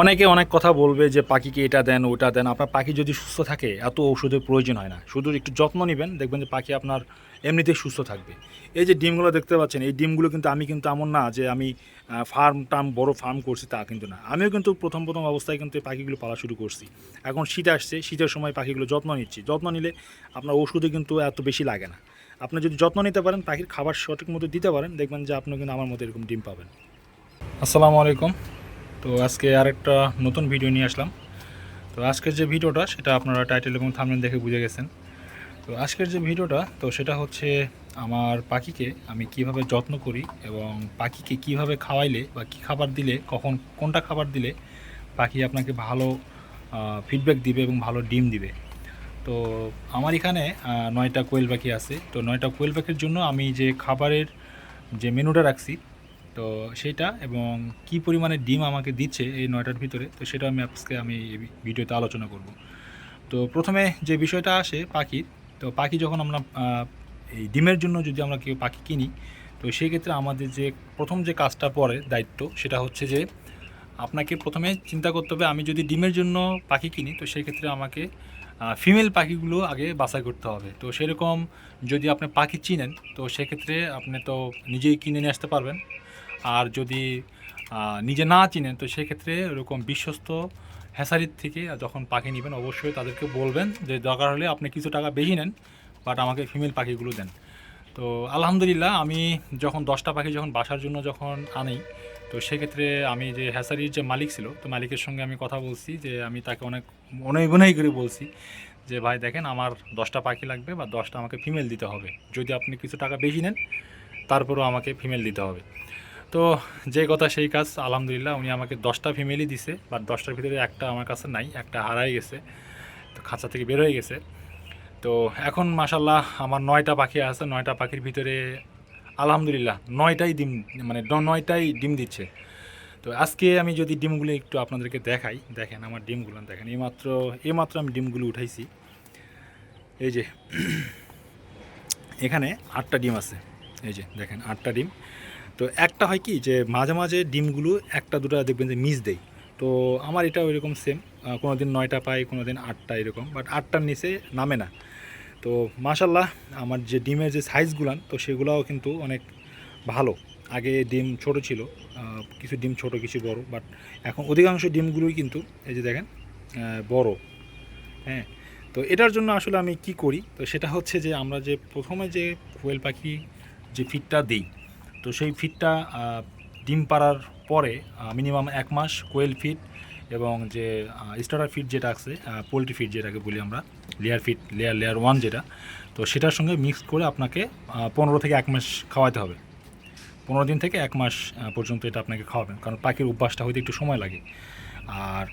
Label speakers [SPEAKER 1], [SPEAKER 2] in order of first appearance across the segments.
[SPEAKER 1] অনেকে অনেক কথা বলবে যে, পাখিকে এটা দেন, ওটা দেন। আপনার পাখি যদি সুস্থ থাকে, এত ওষুধের প্রয়োজন হয় না। শুধু একটু যত্ন নেবেন, দেখবেন যে পাখি আপনার এমনিতেই সুস্থ থাকবে। এই যে ডিমগুলো দেখতে পাচ্ছেন, এই ডিমগুলো কিন্তু আমি কিন্তু এমন না যে, আমি ফার্ম টার্ম, বড় ফার্ম করছি তা কিন্তু না। আমিও কিন্তু প্রথম প্রথম অবস্থায় কিন্তু এই পাখিগুলো পালা শুরু করছি। এখন শীত আসছে, শীতের সময় পাখিগুলো যত্ন নিচ্ছি। যত্ন নিলে আপনার ওষুধে কিন্তু এত বেশি লাগে না। আপনি যদি যত্ন নিতে পারেন, পাখির খাবার সঠিক মতো দিতে পারেন, দেখবেন যে আপনি কিন্তু আমার মতো এরকম ডিম পাবেন। আসসালামু আলাইকুম। তো আজকে আরেকটা নতুন ভিডিও নিয়ে আসলাম। তো আজকের যে ভিডিওটা সেটা আপনারা টাইটেল এবং থামনেল দেখে বুঝে গেছেন। তো আজকের যে ভিডিওটা তো সেটা হচ্ছে আমার পাখিকে আমি কীভাবে যত্ন করি এবং পাখিকে কীভাবে খাওয়াইলে বা কী খাবার দিলে, কখন কোনটা খাবার দিলে পাখি আপনাকে ভালো ফিডব্যাক দিবে এবং ভালো ডিম দিবে। তো আমার এখানে নয়টা কোয়েল পাখি আছে। তো নয়টা কোয়েল পাখির জন্য আমি যে খাবারের যে মেনুটা রাখছি তো সেটা এবং কি পরিমাণে ডিম আমাকে দিচ্ছে এই নয়টার ভিতরে, তো সেটা আমি আজকে আমি ভিডিওতে আলোচনা করব। তো প্রথমে যে বিষয়টা আসে পাখির তো পাখি যখন আমরা এই ডিমের জন্য যদি আমরা কেউ পাখি কিনি, তো সেই ক্ষেত্রে আমাদের যে প্রথম যে কাজটা পড়ে দায়িত্ব সেটা হচ্ছে যে আপনাকে প্রথমে চিন্তা করতে হবে, আমি যদি ডিমের জন্য পাখি কিনি, তো সেই ক্ষেত্রে আমাকে ফিমেল পাখিগুলো আগে বাছাই করতে হবে। তো সেরকম যদি আপনি পাখি চিনেন, তো সেক্ষেত্রে আপনি তো নিজেই কিনে নিয়ে আসতে পারবেন। আর যদি নিজে না চিনেন, তো সেক্ষেত্রে ওরকম বিশ্বস্ত হ্যাসারির থেকে যখন পাখি নেবেন, অবশ্যই তাদেরকে বলবেন যে, দরকার হলে আপনি কিছু টাকা বেশি নেন বাট আমাকে ফিমেল পাখিগুলো দেন। তো আলহামদুলিল্লাহ, আমি যখন দশটা পাখি যখন বাসার জন্য যখন আনি, তো সেক্ষেত্রে আমি যে হ্যাসারির যে মালিক ছিল, তো মালিকের সঙ্গে আমি কথা বলছি, যে আমি তাকে অনেক অনেক করে বলছি, যে, ভাই, দেখেন আমার দশটা পাখি লাগবে, বা দশটা আমাকে ফিমেল দিতে হবে। যদি আপনি কিছু টাকা বেশি নেন, তারপরেও আমাকে ফিমেল দিতে হবে। তো যে কথা সেই কাজ, আলহামদুলিল্লাহ উনি আমাকে দশটা ফিমেলই দিছে বাট দশটার ভিতরে একটা আমার কাছে নাই, একটা হারাই গেছে, তো খাঁচা থেকে বের হয়ে গেছে। তো এখন মাসাল্লাহ আমার নয়টা পাখি আছে, নয়টা পাখির ভিতরে আলহামদুলিল্লাহ নয়টাই ডিম মানে নয়টাই ডিম দিচ্ছে। তো আজকে আমি যদি ডিমগুলো একটু আপনাদেরকে দেখাই, দেখেন আমার ডিমগুলো, দেখেন, এইমাত্র এইমাত্র আমি ডিমগুলো উঠাইছি। এই যে, এখানে আটটা ডিম আছে, এই যে, দেখেন, আটটা ডিম। তো একটা হয় কি যে মাঝে মাঝে ডিমগুলো একটা দুটো দেখবেন যে মিস দেয়। তো আমার এটা ওইরকম সেম কোনো দিন নয়টা পাই কোনো দিন আটটা এরকম বাট আটটার নিচে নামে না। তো মাশাল্লাহ আমার যে ডিমের যে সাইজগুলান তো সেগুলোও কিন্তু অনেক ভালো। আগে ডিম ছোট ছিল কিছু ডিম ছোট, কিছু বড় বাট এখন অধিকাংশ ডিমগুলোই কিন্তু, এই যে দেখেন বড়। হ্যাঁ তো এটার জন্য আসলে আমি কি করি? তো সেটা হচ্ছে যে আমরা যে প্রথমে যে কোয়েল পাখি যে ফিডটা দিই তো সেই ফিডটা ডিম পাড়ার পরে মিনিমাম এক মাস কোয়েল ফিড এবং যে স্টার্টার ফিড যেটা আছে পোলট্রি ফিড যেটাকে বলি আমরা, layer feed, layer layer one যেটা, তো সেটার সঙ্গে মিক্স করে আপনাকে পনেরো থেকে এক মাস খাওয়াতে হবে। পনেরো দিন থেকে এক মাস পর্যন্ত এটা আপনাকে খাওয়াবেন, কারণ পাখির অভ্যাসটা হইতে একটু সময় লাগে। আর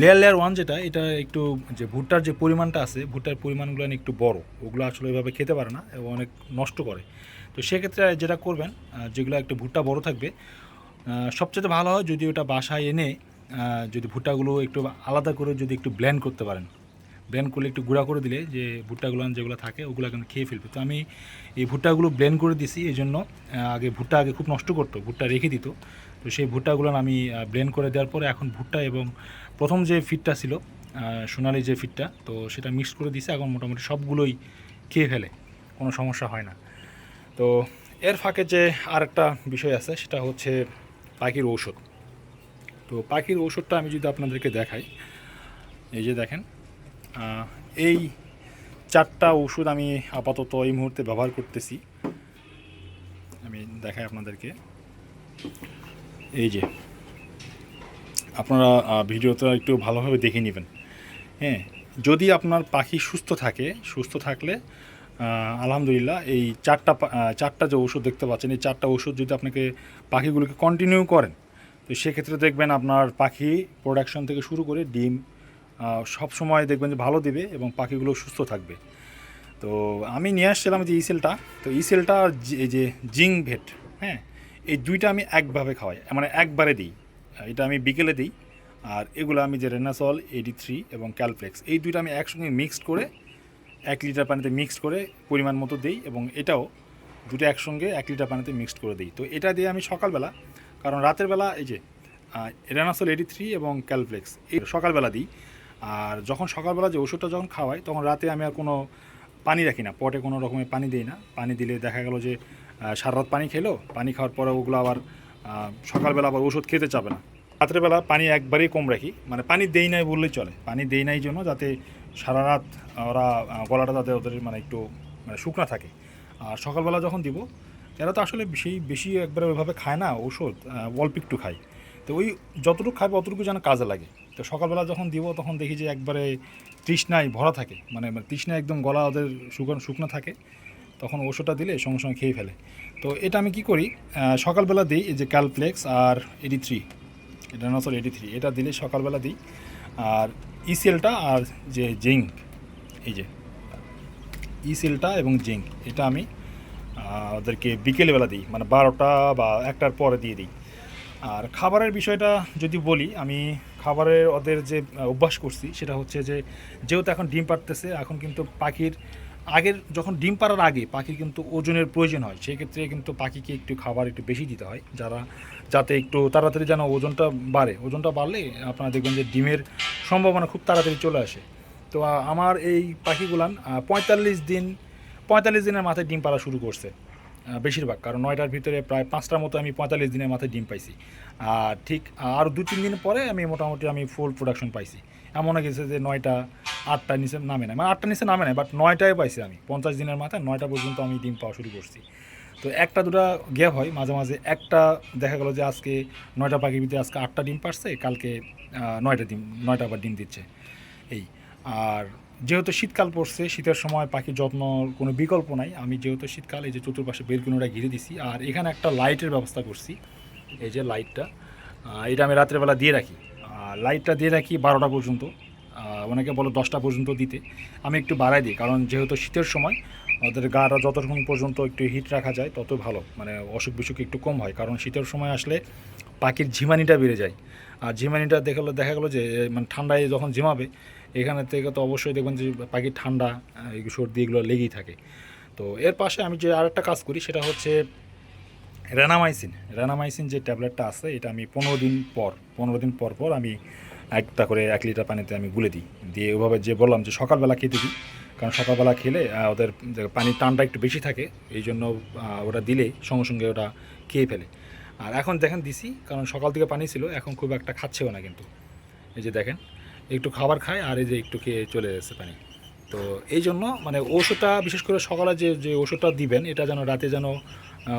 [SPEAKER 1] লেয়ার লেয়ার ওয়ান যেটা, এটা একটু যে ভুট্টার যে পরিমাণটা আছে, ভুট্টার পরিমাণগুলো একটু বড়, ওগুলো আসলে ওইভাবে খেতে পারে না এবং অনেক নষ্ট করে। তো সেক্ষেত্রে যেটা করবেন যেগুলো একটু ভুট্টা বড় থাকবে সবচেয়ে ভালো হয় যদি ওটা বাসায় এনে যদি ভুট্টাগুলো একটু আলাদা করে যদি একটু ব্ল্যান্ড করতে পারেন। ব্ল্যান্ড করলে একটু গুঁড়া করে দিলে যে ভুট্টাগুলো যেগুলো থাকে ওগুলো কিন্তু খেয়ে ফেলবে। তো আমি এই ভুট্টাগুলো ব্ল্যান্ড করে দিছি, এই জন্য আগে ভুট্টা আগে খুব নষ্ট করতো, ভুট্টা রেখে দিত। তো সেই ভুট্টাগুলো আমি ব্লেন্ড করে দেওয়ার পরে এখন ভুট্টা এবং প্রথম যে ফিটটা ছিল সোনালি যে ফিটটা তো সেটা মিক্স করে দিছে, এখন মোটামুটি সবগুলোই খেয়ে ফেলে, কোনো সমস্যা হয় না। তো এর ফাঁকে যে আর একটা বিষয় আছে, সেটা হচ্ছে পাখির ঔষধ। তো পাখির ঔষধটা আমি যদি আপনাদেরকে দেখাই, এই যে দেখেন এই চারটা ওষুধ আমি আপাতত এই মুহূর্তে ব্যবহার করতেছি। আমি দেখাই আপনাদেরকে। এই যে, আপনারা ভিডিওটা একটু ভালোভাবে দেখে নেবেন। হ্যাঁ যদি আপনার পাখি সুস্থ থাকে, সুস্থ থাকলে আলহামদুলিল্লাহ, এই চারটা চারটা যে ওষুধ দেখতে পাচ্ছেন, এই চারটা ওষুধ যদি আপনাকে পাখিগুলোকে কন্টিনিউ করেন, তো সেক্ষেত্রে দেখবেন আপনার পাখি প্রোডাকশন থেকে শুরু করে ডিম সব সময় দেখবেন যে ভালো দেবে এবং পাখিগুলো সুস্থ থাকবে। তো আমি নিয়ে আসছিলাম যে ইসেলটা তো ইসেলটা আর এই যে জিং ভেট হ্যাঁ এই দুইটা আমি একভাবে খাওয়াই মানে একবারে দিই। এটা আমি বিকেলে দিই, আর এগুলো আমি যে রেনাসল এডি থ্রি এবং ক্যালফ্লেক্স এই দুইটা আমি একসঙ্গে মিক্সড করে এক লিটার পানিতে মিক্সড করে পরিমাণ মতো দিই এবং এটাও দুটো একসঙ্গে এক লিটার পানিতে মিক্সড করে দিই। তো এটা দিয়ে আমি সকালবেলা, কারণ রাতের বেলা এই যে এরানাসল এইটি থ্রি এবং ক্যালফ্লেক্স এই সকালবেলা দিই। আর যখন সকালবেলা যে ওষুধটা যখন খাওয়াই, তখন রাতে আমি আর কোনো পানি রাখি না। পটে কোনো রকমের পানি দিই না। পানি দিলে দেখা গেল যে সারা রাত পানি খেলো, পানি খাওয়ার পরে ওগুলো আবার সকালবেলা আবার ওষুধ খেতে চাবে না। রাত্রেবেলা পানি একবারেই কম রাখি। মানে পানি দেই নাই বললেই চলে। পানি দেই নাই জন্য যাতে সারা রাত ওরা গলাটা তাদের ওদের মানে একটু মানে শুকনা থাকে। আর সকালবেলা যখন দিব, এরা তো আসলে বেশি বেশি একবারে ওইভাবে খায় না ওষুধ অল্প একটু খায়। তো ওই যতটুকু খাবে অতটুকু যেন কাজে লাগে। তো সকালবেলা যখন দিব, তখন দেখি যে একবারে তৃষ্ণায় ভরা থাকে। মানে মানে তৃষ্ণায় একদম গলা ওদের শুকনো শুকনো থাকে। তখন ওষুধটা দিলে সঙ্গে সঙ্গে খেয়ে ফেলে। তো এটা আমি কি করি? সকালবেলা দিই এই যে ক্যালপ্লেক্স আর এডি থ্রি এটা নসল এডি থ্রি এটা দিলে সকালবেলা দিই। আর ইসেলটা আর যে জিঙ্ক, এই যে ইসেলটা এবং জিঙ্ক, এটা আমি ওদেরকে বিকেলবেলা দিই মানে বারোটা বা একটার পরে দিয়ে দিই। আর খাবারের বিষয়টা যদি বলি, আমি খাবারের ওদের যে অভ্যাস করছি, সেটা হচ্ছে যে, যেহেতু এখন ডিম পাড়তেছে, এখন কিন্তু পাখির আগের যখন ডিম পাড়ার আগে পাখির কিন্তু ওজনের প্রয়োজন হয় সেই ক্ষেত্রে কিন্তু পাখিকে একটু খাবার একটু বেশি দিতে হয়, যারা যাতে একটু তাড়াতাড়ি যেন ওজনটা বাড়ে। ওজনটা বাড়লে আপনারা দেখবেন যে ডিমের সম্ভাবনা খুব তাড়াতাড়ি চলে আসে। তো আমার এই পাখিগুলান পঁয়তাল্লিশ দিন পঁয়তাল্লিশ দিনের মাথায় ডিম পাড়া শুরু করছে বেশিরভাগ। কারণ নয়টার ভিতরে প্রায় পাঁচটার মতো আমি পঁয়তাল্লিশ দিনের মাথায় ডিম পাইছি। আর ঠিক আর দু তিন দিন পরে আমি মোটামুটি আমি ফুল প্রোডাকশন পাইছি। এমন হয়ে গেছে যে নয়টা, আটটা নিচে নামে না মানে আটটা নিচে নামে না বাট নয়টায় পাইছি আমি। পঞ্চাশ দিনের মাথায় নয়টা পর্যন্ত আমি ডিম পাওয়া শুরু করছি। তো একটা দুটা গ্যাপ হয়, মাঝে মাঝে একটা দেখা গেলো যে আজকে নয়টা পাখির ভিতরে আজকে আটটা ডিম পারছে কালকে নয়টা ডিম, নয়টা আবার ডিম দিচ্ছে। এই, আর যেহেতু শীতকাল পড়ছে, শীতের সময় পাখির যত্ন কোনো বিকল্প নাই। আমি যেহেতু শীতকাল, এই যে চতুর্পাশে বেলকুনোটা ঘিরে দিছি, আর এখানে একটা লাইটের ব্যবস্থা করছি। এই যে লাইটটা এটা আমি রাত্রেবেলা দিয়ে রাখি। লাইটটা দিয়ে রাখি বারোটা পর্যন্ত অনেকে বলো দশটা পর্যন্ত দিতে। আমি একটু বাড়াই দিই, কারণ যেহেতু শীতের সময় ওদের গাটা যতক্ষণ পর্যন্ত একটু হিট রাখা যায়, তত ভালো। মানে অসুখ বিসুখ একটু কম হয়, কারণ শীতের সময় আসলে পাখির ঝিমানিটা বেড়ে যায়। আর ঝিমানিটা দেখাল দেখা গেলো যে মানে ঠান্ডায় যখন ঝিমাবে, এখানে থেকে তো অবশ্যই দেখবেন যে, পাখির ঠান্ডা সর্দি এগুলো লেগেই থাকে। তো এর পাশে আমি যে আরেকটা কাজ করি, সেটা হচ্ছে রেনামাইসিন রেনামাইসিন যে ট্যাবলেটটা আছে, এটা আমি পনেরো দিন পর, পনেরো দিন পর পর আমি একটা করে এক লিটার পানিতে আমি গুলে দিই। দিয়ে ওভাবে যে বললাম যে সকালবেলা খেতে দিই, কারণ সকালবেলা খেলে ওদের পানির টানটা একটু বেশি থাকে, এই জন্য ওরা দিলে, সঙ্গে সঙ্গে ওটা খেয়ে ফেলে। আর এখন দেখেন দিছি, কারণ সকাল থেকে পানি ছিল, এখন খুব একটা খাচ্ছেও না কিন্তু। এই যে দেখেন, একটু খাবার খায় আর এই যে একটু খেয়ে চলে যাচ্ছে পানি। তো এই জন্য মানে ওষুধটা, বিশেষ করে সকালে যে যে ওষুধটা দিবেন, এটা যেন রাতে যেন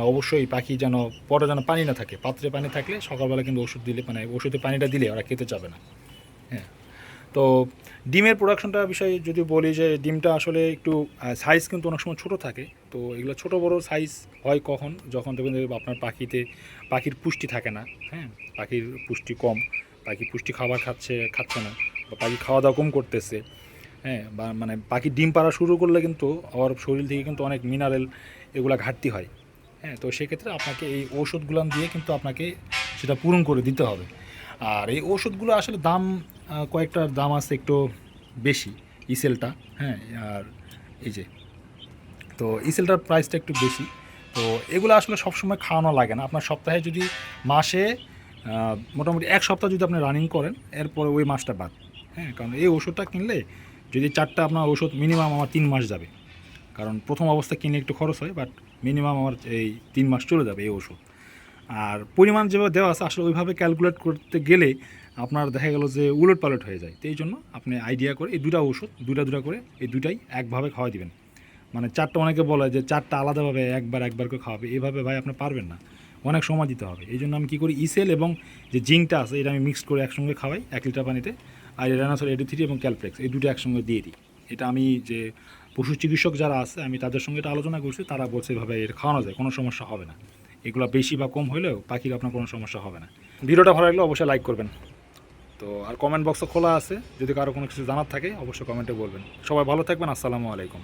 [SPEAKER 1] অবশ্যই পাখি যেন পরে যেন পানি না থাকে, পাত্রে পানি থাকলে সকালবেলা কিন্তু ওষুধ দিলে মানে ওষুধে পানিটা দিলে ওরা খেতে যাবে না। হ্যাঁ। তো ডিমের প্রোডাকশনটা বিষয়ে যদি বলি যে, ডিমটা আসলে একটু সাইজ কিন্তু অনেক সময় ছোটো থাকে, তো এগুলো ছোট বড় সাইজ হয় কখন? যখন দেখবেন আপনার পাখিতে, পাখির পুষ্টি থাকে না হ্যাঁ? পাখির পুষ্টি কম, পাখি পুষ্টি খাবার খাচ্ছে খাচ্ছে না, বা পাখি খাওয়া দাওয়া কম করতেছে হ্যাঁ? বা মানে পাখি ডিম পাড়া শুরু করলে কিন্তু আমার শরীর থেকে কিন্তু অনেক মিনারেল এগুলা ঘাটতি হয়। হ্যাঁ তো সেক্ষেত্রে আপনাকে এই ওষুধগুলো দিয়ে কিন্তু আপনাকে সেটা পূরণ করে দিতে হবে। আর এই ওষুধগুলো আসলে দাম কয়েকটার দাম আছে একটু বেশি ইসেলটা হ্যাঁ আর এই যে, তো ইসেলটার প্রাইসটা একটু বেশি। তো এগুলো আসলে সবসময় খাওয়ানো লাগে না। আপনার সপ্তাহে যদি মাসে মোটামুটি এক সপ্তাহ যদি আপনি রানিং করেন, এরপরে ওই মাসটা বাদ। হ্যাঁ কারণ এই ওষুধটা কিনলে যদি চারটা আপনার ওষুধ মিনিমাম আমার তিন মাস যাবে। কারণ প্রথম অবস্থা কিনে একটু খরচ হয় বাট মিনিমাম আমার এই তিন মাস চলে যাবে এই ওষুধ। আর পরিমাণ যেভাবে দেওয়া আছে, আসলে ওইভাবে ক্যালকুলেট করতে গেলে আপনার দেখা গেল যে উলট পালট হয়ে যায়। তো এই জন্য আপনি আইডিয়া করে এই দুটা ওষুধ, দুটা দুটা করে এই দুটাই একভাবে খাওয়া দিবেন। মানে চারটা অনেকে বলে যে চারটা আলাদাভাবে একবার একবার করে খাওয়াবে এইভাবে ভাই আপনি পারবেন না। অনেক সময় দিতে হবে। এই জন্য আমি কী করি ইসেল এবং যে জিঙ্কটা আছে, এটা আমি মিক্স করে একসঙ্গে খাওয়াই, এক লিটার পানিতে। আর রেনাসল এডি থ্রি এবং ক্যালপ্লেক্স এই দুটো একসঙ্গে দিয়ে দিই। এটা আমি যে পশু চিকিৎসক যারা আছে, আমি তাদের সঙ্গে এটা আলোচনা করছি, তারা বলছে এভাবে এটা খাওয়ানো যায়, কোনো সমস্যা হবে না। এগুলো বেশি বা কম হলেও পাখির আপনার কোনো সমস্যা হবে না। ভিডিওটা ভালো লাগলে অবশ্যই লাইক করবেন। তো আর কমেন্ট বক্সও খোলা আছে, যদি কারও কোনো কিছু জানার থাকে, অবশ্যই কমেন্টে বলবেন। সবাই ভালো থাকবেন, আসসালামু আলাইকুম।